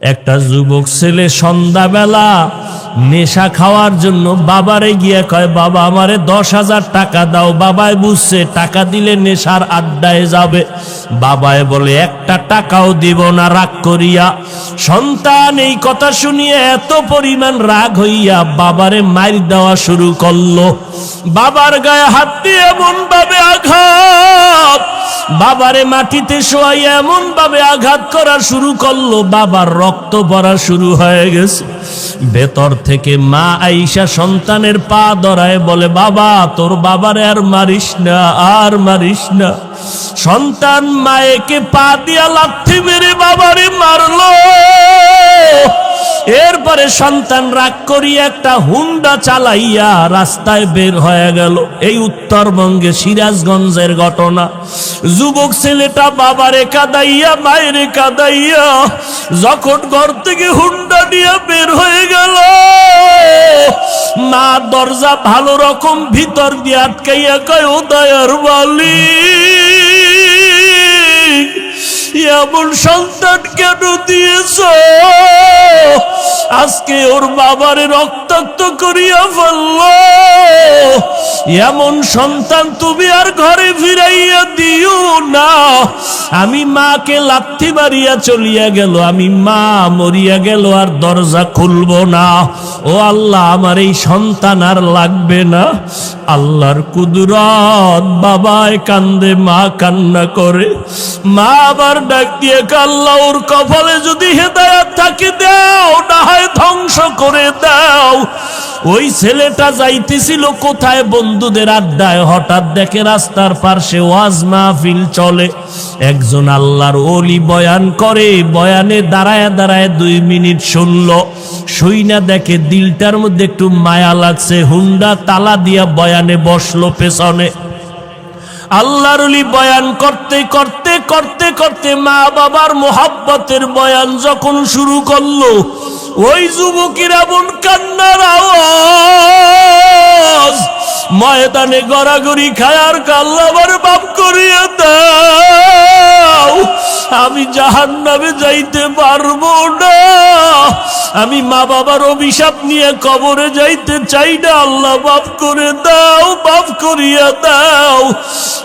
একটা যুবক ছেলে সন্ধ্যাবেলা নেশা খাওয়ার জন্য বাবারে গিয়ে কয়, বাবা, আমারে দশ হাজার টাকা দাও। বাবায় বুঝছে, টাকা দিলে নেশার আড্ডায় যাবে। বাবায় বলে, একটা টাকাও দিব না, রাগ করিয়া। সন্তান এই কথা শুনিয়ে এত পরিমাণ রাগ হইয়া বাবারে মার দেওয়া শুরু করল। বাবার গায়ে হাত দিয়ে এমন ভাবে আঘাত বাবারে মাটিতে শোয়াই এমন ভাবে আঘাত করা শুরু করল, বাবার রক্ত পড়া শুরু হয়ে গেছে। ভেতর থেকে মা আইসা সন্তানের পা ধরায় বলে, বাবা, তোর বাবারে আর মারিস না, আর মারিস না। সন্তান মায়েকে পা দিয়া লাথি মেরে বাবারে মারলো। এরপরে সন্তান রাগ করিয়া একটা হুন্ডা চালাইয়া রাস্তায় বের হয়ে গেল। এই উত্তরবঙ্গে সিরাজগঞ্জের ঘটনা। যুবক ছেলেটা বাবারে কাদাইয়া, মায়েরে কাদাইয়া যখন ঘর থেকে হুন্ডা নিয়ে বের হয়ে গেল। মা দরজা ভালো রকম ভিতর দিয়ে আটকাইয়া কয়, ও দয়ার মালিক। এমন সন্তান কেন দিয়েছ? আজকে ওর বাবারে রক্তাক্ত করিয়া ফেলল। এমন সন্তান তুমি আর ঘরে ফিরাইয়া দিও না। আমি মাকে লাথি মারিয়া চলিয়া গেল, আমি মা মরিয়া গেল, আর দরজা খুলব না। ও আল্লাহ, আমার এই সন্তান আর লাগবে না। আল্লাহর কুদরত বাবায় কান্দে, মা কান্না করে। মা আবার ডাক দিয়ে কাল্লা ওর কপালে যদি হেদায়াত থাকে দাও, না ধ্বংস করে দাও। ওই ছেলেটা যাইতেছিল কোথায় বন্ধুদের আড্ডায়? হঠাৎ দেখে রাস্তার পার্শ্বে ওয়াজ মাহফিল চলে। একজন আল্লাহর ওলি বয়ান করে, বয়ানে দাঁড়ায় দাঁড়ায় দুই মিনিট শুনল। শুই না দেখে দিলটার মধ্যে একটু মায়া লাগছে, হুন্ডা তালা দিয়া বয়ানে বসল পেছনে। আল্লাহর বয়ান করতে করতে করতে করতে মা বাবার মোহাব্বতের বয়ান যখন শুরু করল, ওই যুবকের এমন কান্নার আওয়াজ, ময়দানে গড়াগড়ি খায়ার কাল্লাবার বাপ করিয়ে দাও। আমি জাহান নামে যাইতে পারব না। আমি মা বাবার অভিশাপ নিয়ে কবরে যাইতে চাই না। আল্লাহ বাপ করে দাও বাপ করিয়া দাও।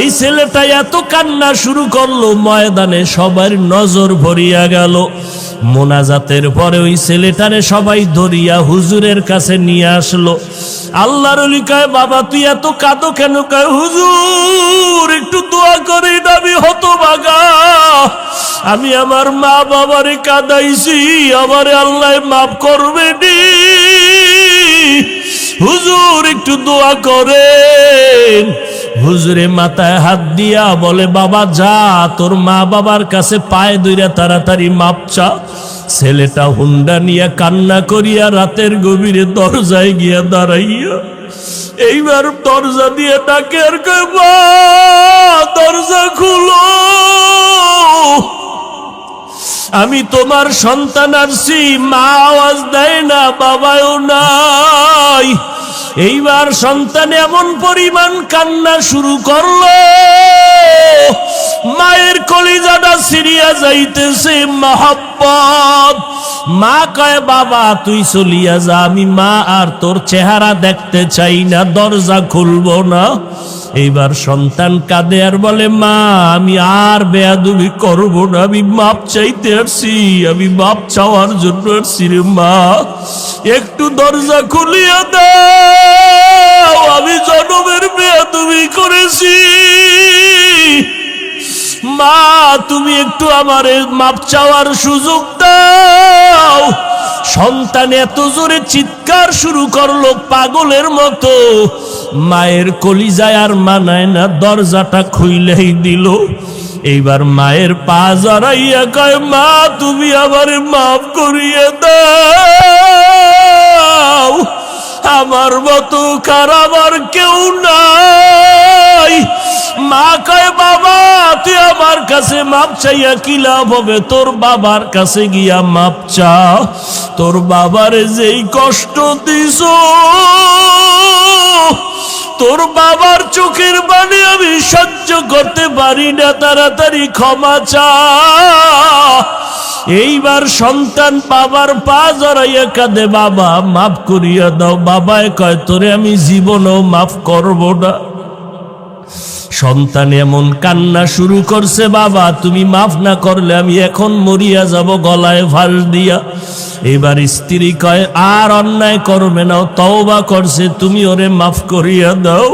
এই ছেলেটা এত কান্না শুরু করল, ময়দানে সবার নজর ভরিয়া গেল। মোনাজাতের পরে ওই ছেলেটারে সবাই ধরিয়া হুজুরের কাছে নিয়ে আসলো। আল্লাহর কয়, বাবা, তুই এত কাঁদো কেন? কয়, হুজুর, একটু দোয়া করে আমি হতো বাগা আমি আমার মা বাবারে কাদাইছি, আমারে আল্লাহ মাফ করবে নি। হুজুর, একটু দোয়া করেন। হুজুরে মাথায় হাত দিয়া বলে, বাবা, যা, তোর মা বাবার কাছে পায়ে দইরা তাড়াতাড়ি মাপ চা। ছেলেটা হুন্ডা নিয়ে কান্না করিয়া রাতের গভীরে দরজায় গিয়া দাঁড়াইয়া, এইবার দরজা দিয়ে ডাকে আর দরজা খুলো। আমি তোমার সন্তান আসছি মা আওয়াজ দেয় না বাবাও নাই। এইবার সন্তান এমন পরিমাণ কান্না শুরু করল। মায়ের কলিজাটা সিরিয়া যাইতেছে মহাব্বত মা কয়, বাবা, তুই চলিয়া যা। আমি মা আর তোর চেহারা দেখতে চাই না, দরজা খুলবো না। এইবার সন্তান কাঁদে আর বলে, মা, আমি আর বেয়াদুবি করব না। আমি মাপ চাইতে আসছি। আমি মাপ চাওয়ার জন্য আসছি রে মা। একটু দরজা খুলিয়া দাও। আমি জনমের বেয়াদুবি করেছি। মা, তুমি একটু আমারে মাপ চাওয়ার সুযোগ দাও। সন্তান এত জোরে চিৎকার শুরু করল পাগলের মতো। মায়ের কলিজায় আর মানায় না, দরজাটা খুইলেই দিল। এইবার মায়ের পা জড়াইয়া কয়, মা, তুমি আমার মাফ করিয়ে দাও। আমার মতো খারাপ আর কেউ নাই মা কয় বাবা তুই আমার কাছে মাপ চাইয়া কি লাভ হবে? তোর বাবার কাছে গিয়া মাপ চা তোর বাবারে যেই কষ্ট দিস তোর বাবার চোখের বাণী আমি সহ্য করতে পারি না, তাড়াতাড়ি ক্ষমা চা এইবার সন্তান বাবার পা জড়াইয়া কাঁদে, বাবা মাফ করিয়া দাও। বাবায় কয়, তোরে আমি জীবনও মাফ করব না। সন্তান এমন কান্না শুরু করছে, বাবা, তুমি মাফ না করলে আমি এখন মরিয়া যাব গলায় ফাঁস দিয়া। এবার স্ত্রী কয়, আর অন্যায় করবে না, তওবা করছে, তুমি ওরে মাফ করিয়া দাও।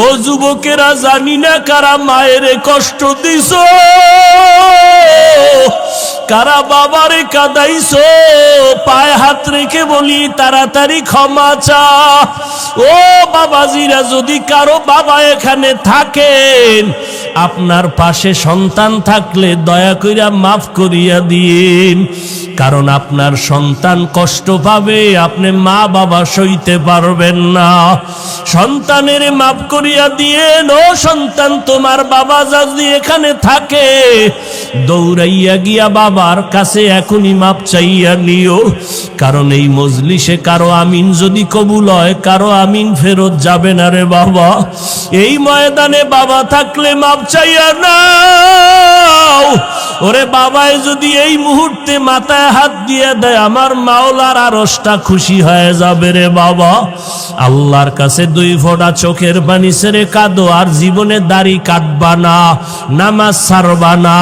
ও যুবকেরা, জানি না কারা মায়ের কষ্ট দিছ। কারা বাবারে কাদাইছো? পায়ে হাত রেখে বলি, তাড়াতাড়ি ক্ষমা চা। ও বাবাজিরা, যদি কারও বাবা এখানে থাকেন, আপনার পাশে সন্তান থাকলে দয়া কইরা মাফ করিয়া দিন। কারণ আপনার সন্তান কষ্ট পাবে, আপনি মা বাবা সইতে পারবেন না। সন্তানের মাফ করিয়া দিয়েন, ও সন্তান তোমার বাবা যদি এখানে থাকে, দৌড়াইয়া গিয়া বাবার কাছে এখনই মাপ চাইয়া নিও। কারণ এই মজলিসে কারও আমিন যদি কবুল হয়, কারও আমিন ফেরত যাবে না রে বাবা। এই ময়দানে বাবা থাকলে মাপ চাইয়া ওরে বাবায় যদি এই মুহূর্তে মাথায় হাত দিয়ে দেয়, আমার মাওলার আরসটা খুশি হয়ে যাবে রে বাবা। আল্লাহর কাছে দুই ফোঁটা চোখের পানি সেরে কাঁদো, আর জীবনে দাড়ি কাটবা না, নামাজ ছাড়বা না।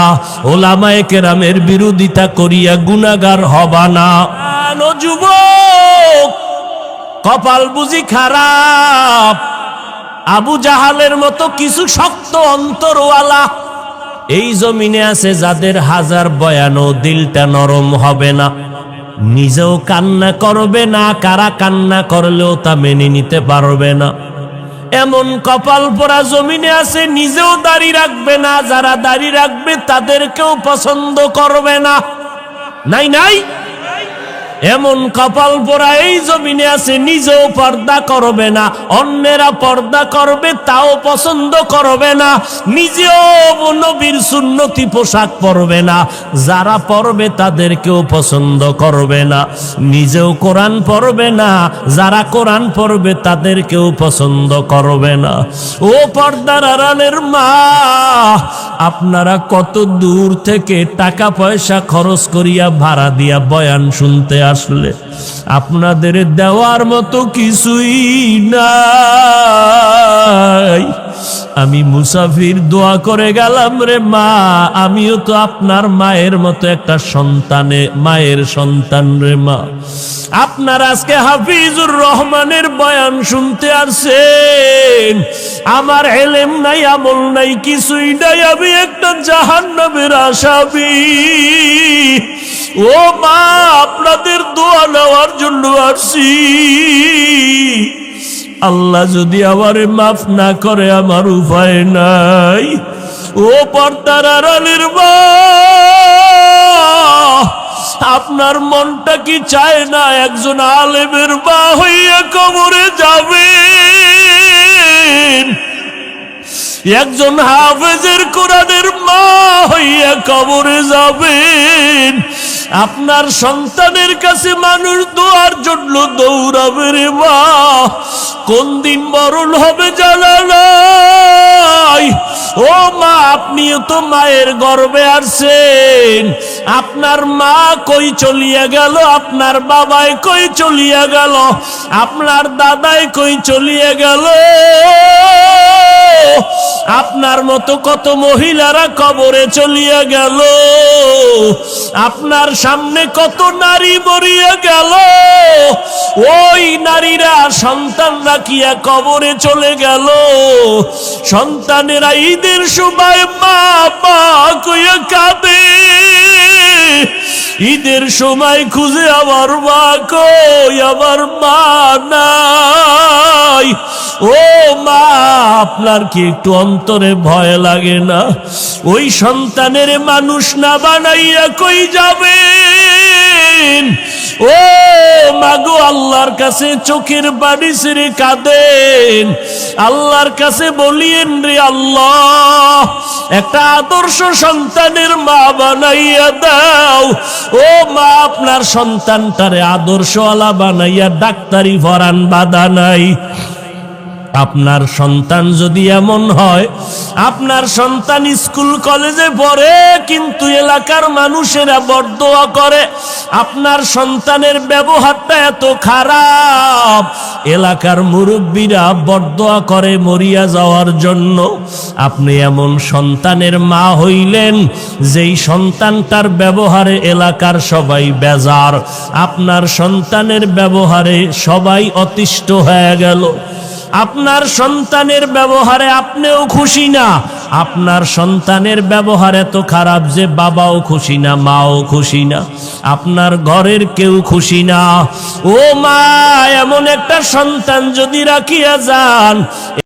ওলামায়ে কেরামের বিরোধিতা করিয়া গুনাগার হবা না। যুবক, কপাল বুঝি খারাপ। আবু জাহালের মতো কিছু শক্ত অন্তরওয়ালা। এই জমিনে আছে যাদের হাজার বয়ানও দিলটা নরম হবে না। নিজেও কান্না করবে না, কারা কান্না করলেও তা মেনে নিতে পারবে না। এমন কপাল পরা জমিনে আছে, নিজেও দাড়ি রাখবে না, যারা দাড়ি রাখবে তাদেরকেও পছন্দ করবে না। নাই নাই? এমন কপাল পোড়া এই জমিনে আছে, নিজেও পর্দা করবে না, অন্যেরা পর্দা করবে, তাও পছন্দ করবে না, নিজেও নবীর সুন্নতি পোশাক পরবে না, যারা পরবে তাদেরকেও পছন্দ করবে না, নিজেও কোরআন পড়বে না, যারা কোরআন পড়বে তাদেরকেও পছন্দ করবে না। ও পর্দার আড়ালের মা, আপনারা কত দূর থেকে টাকা পয়সা খরচ করিয়া ভাড়া দিয়া বয়ান শুনতে আসলে আপনাদের দেওয়ার মতো কিছুই নাই। আমি মুসাফির দোয়া করে গেলাম রে মা, আমিও তো আপনার মায়ের মতো একটা সন্তানে, মায়ের সন্তান রে মা। আপনার আজকে হাফিজুর রহমানের বয়ান শুনতে আসছেন। আমার এলেম নাই, আমল নাই, কিছুই নাই, আমি একটা জাহান্নামের আসামি। ও মা, আপনাদের দোয়া নেওয়ার জন্য আসছি। আল্লাহ যদি আমারে মাফ না করে, আমার উপায় নাই। ও পর্দার আড়ালের মা, আপনার মনটা কি চায় না একজন আলেমের বা হইয়া কবরে যাবে একজন হাফেজের কোরআনের মা হইয়া কবরে যাবেন। আপনার সন্তানের কাছে মানুষ দোয়ার জন্য দৌড়াবে রে মা। কোন দিন মরণ হবে জানা নাই ও মা আপনিও তো মায়ের গর্বে আসছেন আপনার মা কই চলিয়া গেল? আপনার বাবাই কই চলিয়া গেল? আপনার দাদাই কই চলিয়া গেল? আপনার মতো কত মহিলারা কবরে চলিয়া গেল? আপনার সামনে কত নারী মরিয়া গেল? ওই নারীরা সন্তান রাখিয়া কবরে চলে গেল? সন্তানেরা ঈদের সময় মা মা কইয়া কাঁদে। ঈদের সময় খুঁজে আবার মা কই আবার মা নাই ও মা, আপনার কি একটু অন্তরে ভয় লাগে না? ওই সন্তানের মানুষ না বানাইয়া কই যাবেন ও মাগো, আল্লাহর কাছে চোখের বাড়ি ছেড়ে কাঁদেন। আল্লাহর কাছে বলিয়েন রে আল্লাহ, একটা আদর্শ সন্তানের মা বানাইয়া দাও। ও মা, আপনার সন্তানটারে আদর্শওয়ালা বানাইয়া ডাক্তারি ভরান বাধা নাই। আপনার সন্তান যদি এমন হয়, আপনার সন্তান স্কুল, কলেজে পড়ে, কিন্তু এলাকার মানুষেরা বরদোয়া করে, আপনার সন্তানের ব্যবহারটা এত খারাপ। এলাকার মুরব্বীরা বরদোয়া করে মরিয়া যাওয়ার জন্য। আপনি এমন সন্তানের মা হইলেন, যেই সন্তানটার ব্যবহারে এলাকার সবাই বেজার। আপনার সন্তানের ব্যবহারে সবাই অতিষ্ঠ হয়ে গেল। আপনার সন্তানের ব্যবহারে আপনিও খুশি না। আপনার সন্তানের ব্যবহার এত খারাপ যে বাবাও খুশি না, মাও খুশি না। আপনার ঘরের কেউ খুশি না। ও মা, এমন একটা সন্তান যদি রাখিয়া যান